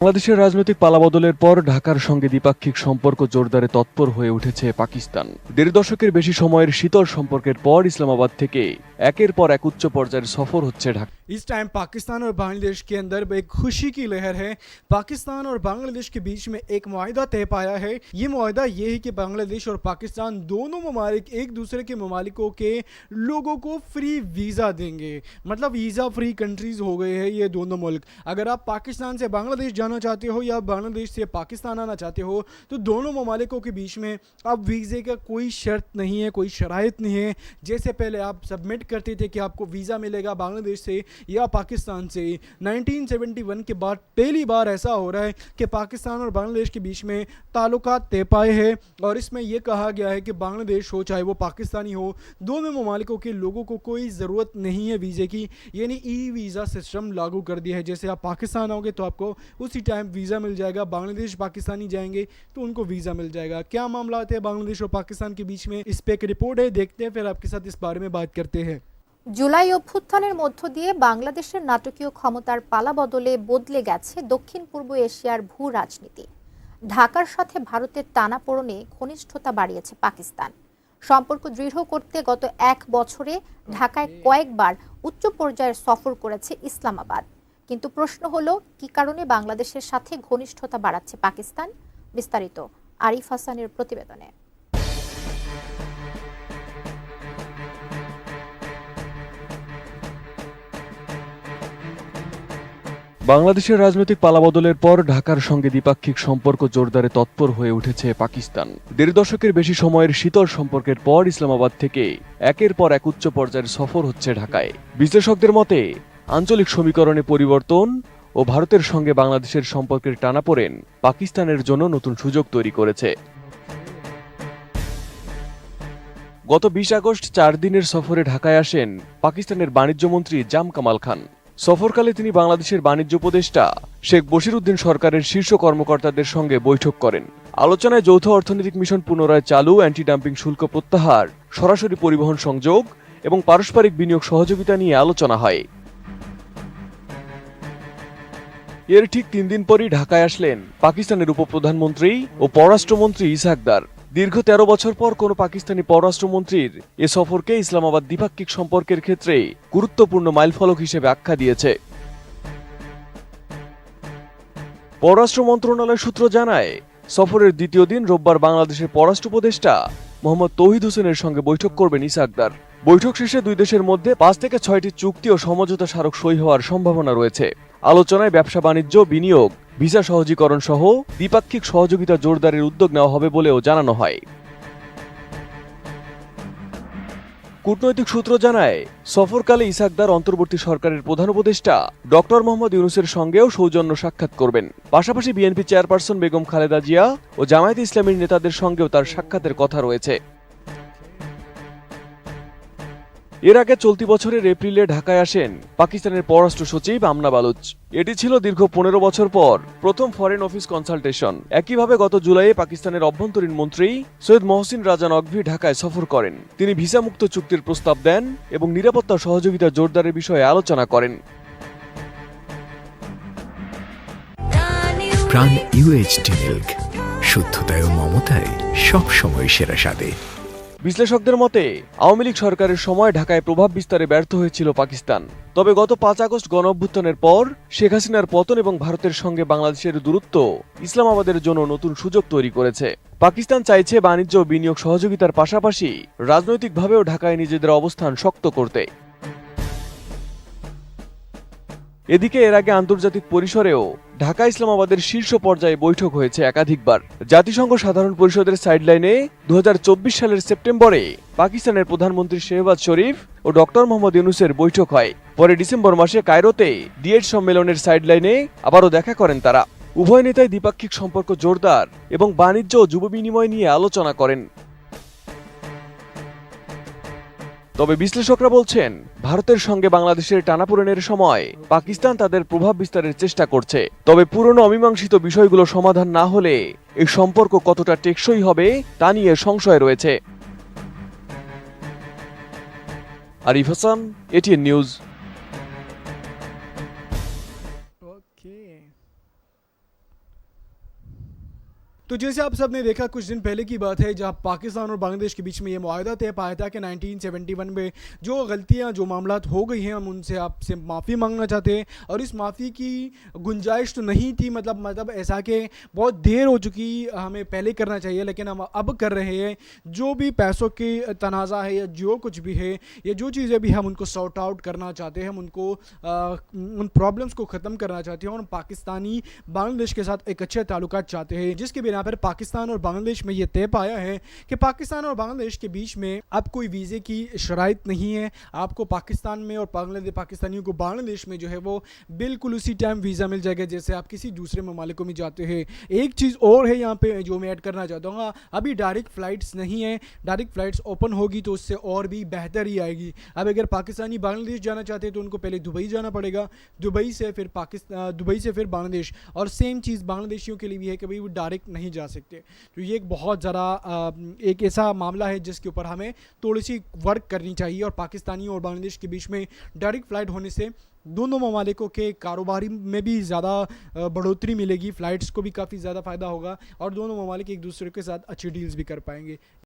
বাংলাদেশের রাজনৈতিক পালাবদলের পর ঢাকার সঙ্গে দ্বিপাক্ষিক সম্পর্ক জোরদারে তৎপর হয়ে উঠেছে পাকিস্তান দেড় দশকের বেশি সময়ের শীতল সম্পর্কের পর ইসলামাবাদ থেকে একের পর এক উচ্চ পর্যায়ের সফর হচ্ছে ঢাকা इस टाइम पाकिस्तान और बांग्लादेश के अंदर एक खुशी की लहर है पाकिस्तान और बांग्लादेश के बीच में एक माहिदा तय पाया है ये माहिदा ये है कि बांग्लादेश और पाकिस्तान दोनों ममालिक एक दूसरे के ममालिकों के लोगों को फ्री वीज़ा देंगे मतलब वीज़ा फ्री कंट्रीज़ हो गए हैं ये दोनों मुल्क अगर आप पाकिस्तान से बांग्लादेश जाना चाहते हो या बांग्लादेश से पाकिस्तान आना चाहते हो तो दोनों ममालिकों के बीच में अब वीज़े का कोई शर्त नहीं है, कोई शराइत नहीं है। जैसे पहले आप सबमिट करते थे कि आपको वीज़ा मिलेगा बांग्लादेश से या पाकिस्तान से 1971 के बाद पहली बार ऐसा हो रहा है कि पाकिस्तान और बांग्लादेश के बीच में ताल्लुक तय पाए हैं और इसमें यह कहा गया है कि बांग्लादेश हो, चाहे वो पाकिस्तानी हो, दोनों ममालिकों के लोगों को कोई ज़रूरत नहीं है वीज़े की। यानी ई वीज़ा सिस्टम लागू कर दिया है। जैसे आप पाकिस्तान आओगे तो आपको उसी टाइम वीज़ा मिल जाएगा बांग्लादेश पाकिस्तानी जाएंगे तो उनको वीज़ा मिल जाएगा क्या मामला है बांग्लादेश और पाकिस्तान के बीच में इस पर एक रिपोर्ट है देखते हैं फिर आपके साथ इस बारे में बात करते हैं জুলাই অভ্যুত্থানের মধ্য দিয়ে বাংলাদেশের নাটকীয় ক্ষমতার পালা বদলে বদলে গেছে দক্ষিণ পূর্ব এশিয়ার ভূ রাজনীতি ঢাকার সাথে ভারতের টানাপোড়নে ঘনিষ্ঠতা বাড়িয়েছে পাকিস্তান সম্পর্ক দৃঢ় করতে গত এক বছরে ঢাকায় কয়েকবার উচ্চ পর্যায়ের সফর করেছে ইসলামাবাদ কিন্তু প্রশ্ন হলো, কি কারণে বাংলাদেশের সাথে ঘনিষ্ঠতা বাড়াচ্ছে পাকিস্তান? বিস্তারিত আরিফ হাসানের প্রতিবেদনে। বাংলাদেশের রাজনৈতিক পালাবদলের পর ঢাকার সঙ্গে দ্বিপাক্ষিক সম্পর্ক জোরদারে তৎপর হয়ে উঠেছে পাকিস্তান। দেড় দশকের বেশি সময়ের শীতল সম্পর্কের পর ইসলামাবাদ থেকে একের পর এক উচ্চ পর্যায়ের সফর হচ্ছে ঢাকায়। বিশ্লেষকদের মতে আঞ্চলিক সমীকরণে পরিবর্তন ও ভারতের সঙ্গে বাংলাদেশের সম্পর্কের টানাপোড়েন পাকিস্তানের জন্য নতুন সুযোগ তৈরি করেছে। গত বিশ আগস্ট চার দিনের সফরে ঢাকায় আসেন পাকিস্তানের বাণিজ্যমন্ত্রী জাম কামাল খান। সফরকালে তিনি বাংলাদেশের বাণিজ্য উপদেষ্টা শেখ বশিরউদ্দিন সরকারের শীর্ষ কর্মকর্তাদের সঙ্গে বৈঠক করেন। আলোচনায় যৌথ অর্থনৈতিক মিশন পুনরায় চালু অ্যান্টি ডাম্পিং শুল্ক প্রত্যাহার, সরাসরি পরিবহন সংযোগ এবং পারস্পরিক বিনিয়োগ সহযোগিতা নিয়ে আলোচনা হয়। এর ঠিক তিন দিন পরই ঢাকায় আসলেন পাকিস্তানের উপপ্রধানমন্ত্রী ও পররাষ্ট্রমন্ত্রী ইসাকদার দীর্ঘ তেরো বছর পর কোনো পাকিস্তানি পররাষ্ট্রমন্ত্রীর এ সফরকে ইসলামাবাদ দ্বিপাক্ষিক সম্পর্কের ক্ষেত্রে গুরুত্বপূর্ণ মাইলফলক হিসেবে আখ্যা দিয়েছে। পররাষ্ট্র মন্ত্রণালয় সূত্র জানায়, সফরের দ্বিতীয় দিন রোববার বাংলাদেশের পররাষ্ট্র উপদেষ্টা মোহাম্মদ তৌহিদ হোসেনের সঙ্গে বৈঠক করবেন ইসাকদার বৈঠক শেষে দুই দেশের মধ্যে পাঁচ থেকে ছয়টি চুক্তি ও সমঝোতা স্মারক সই হওয়ার সম্ভাবনা রয়েছে। আলোচনায় ব্যবসা বাণিজ্য, বিনিয়োগ, ভিসা সহজীকরণ সহ দ্বিপাক্ষিক সহযোগিতা জোরদারের উদ্যোগ নেওয়া হবে বলেও জানানো হয়। কূটনৈতিক সূত্র জানায়, সফরকালে ইসাকদার অন্তর্বর্তী সরকারের প্রধান উপদেষ্টা ডক্টর মোহাম্মদ ইউনুসের সঙ্গেও সৌজন্য সাক্ষাৎ করবেন। পাশাপাশি বিএনপি চেয়ারপারসন বেগম খালেদা জিয়া ও জামায়াত ইসলামীর নেতাদের সঙ্গেও তার সাক্ষাতের কথা রয়েছে। এর আগে চলতি বছরের এপ্রিলে ঢাকায় আসেন পাকিস্তানের পররাষ্ট্র সচিব আমনা বালুচ। এটি ছিল দীর্ঘ পনেরো বছর পর প্রথম ফরেন অফিস কনসালটেশন একইভাবে গত জুলাইয়ে পাকিস্তানের অভ্যন্তরীণ মন্ত্রী সৈয়দ মহসিন রাজা নকভি ঢাকায় সফর করেন। তিনি ভিসামুক্ত চুক্তির প্রস্তাব দেন এবং নিরাপত্তা সহযোগিতা জোরদারের বিষয়ে আলোচনা করেন। প্রাণ ইউএইচডি মিল্ক শুদ্ধতায় ও মমতায় সব সময় সেরা স্বাদে। বিশ্লেষকদের মতে, আওয়ামী লীগ সরকারের সময় ঢাকায় প্রভাব বিস্তারে ব্যর্থ হয়েছিল পাকিস্তান। তবে গত পাঁচ আগস্ট গণ অভ্যুত্থানের পর, শেখ হাসিনার পতন এবং ভারতের সঙ্গে বাংলাদেশের দূরত্ব ইসলামাবাদের জন্য নতুন সুযোগ তৈরি করেছে। পাকিস্তান চাইছে বাণিজ্য ও বিনিয়োগ সহযোগিতার পাশাপাশি রাজনৈতিকভাবেও ঢাকায় নিজেদের অবস্থান শক্ত করতে। এদিকে এর আগে আন্তর্জাতিক পরিসরেও ঢাকা ইসলামাবাদের শীর্ষ পর্যায়ে বৈঠক হয়েছে একাধিকবার। জাতিসংঘ সাধারণ পরিষদের সাইডলাইনে দু হাজার চব্বিশ সালের সেপ্টেম্বরে পাকিস্তানের প্রধানমন্ত্রী শেহবাজ শরীফ ও ডক্টর মোহাম্মদ ইউনুসের বৈঠক হয়। পরে ডিসেম্বর মাসে কায়রোতে ডিএড সম্মেলনের সাইডলাইনে আবারও দেখা করেন তারা। উভয় নেতাই দ্বিপাক্ষিক সম্পর্ক জোরদার এবং বাণিজ্য ও যুব বিনিময় নিয়ে আলোচনা করেন। তবে বিশ্লেষকরা বলছেন, ভারতের সঙ্গে বাংলাদেশের টানাপোড়েনের সময় পাকিস্তান তাদের প্রভাব বিস্তারের চেষ্টা করছে। তবে পুরনো অমীমাংসিত বিষয়গুলো সমাধান না হলে এই সম্পর্ক কতটা টেকসই হবে তা নিয়ে সংশয় রয়েছে। Arif Hasan, ATN news. तो जैसे आप सबने देखा कुछ दिन पहले की बात है जहाँ पाकिस्तान और बांग्लादेश के बीच में ये माहा तय पाया था कि 1971 में जो गलतियाँ जो मामला हो गई हैं हम उनसे आपसे माफ़ी मांगना चाहते हैं। और इस माफ़ी की गुंजाइश तो नहीं थी मतलब मतलब ऐसा कि बहुत देर हो चुकी हमें पहले करना चाहिए लेकिन हम अब कर रहे हैं। जो भी पैसों के तनाज़ा है या जो कुछ भी है या जो चीज़ें भी हम उनको सॉर्ट आउट करना चाहते हैं हम उनको आ, उन प्रॉब्लम्स को ख़त्म करना चाहते हैं और पाकिस्तानी बांग्लादेश के साथ एक अच्छे ताल्लुकात चाहते हैं जिसके बिना पर पाकिस्तान और बांग्लादेश में ये तय पाया है कि पाकिस्तान और बांग्लादेश के बीच में अब कोई वीज़े की शराइत नहीं है। आपको पाकिस्तान में और बांग्लादेश पाकिस्तानियों को बांग्लादेश में जो है वो बिल्कुल उसी टाइम वीज़ा मिल जाएगा जैसे आप किसी दूसरे ममालिकों में जाते हैं। एक चीज़ और है यहाँ पे जो मैं ऐड करना चाहता हूँ, अभी डायरेक्ट फ़्लाइट्स नहीं है। डायरेक्ट फ़्लाइट्स ओपन होगी तो उससे और भी बेहतर ही आएगी। अब अगर पाकिस्तानी बांग्लादेश जाना चाहते हैं तो उनको पहले दुबई जाना पड़ेगा। दुबई से फिर पाकिस्तान दुबई से फिर बांग्लादेश। और सेम चीज़ बांग्लादेशियों के लिए भी है कि भाई वो डायरेक्ट नहीं जा सकते। तो ये एक बहुत ज़रा एक ऐसा मामला है जिसके ऊपर हमें थोड़ी सी वर्क करनी चाहिए और पाकिस्तानी और बांग्लादेश के बीच में डायरेक्ट फ़्लाइट होने से दोनों ममालिकों के कारोबारी में भी ज़्यादा बढ़ोतरी मिलेगी। फ़्लाइट्स को भी काफ़ी ज़्यादा फ़ायदा होगा और दोनों ममालिक एक दूसरे के साथ अच्छी डील्स भी कर पाएँगे।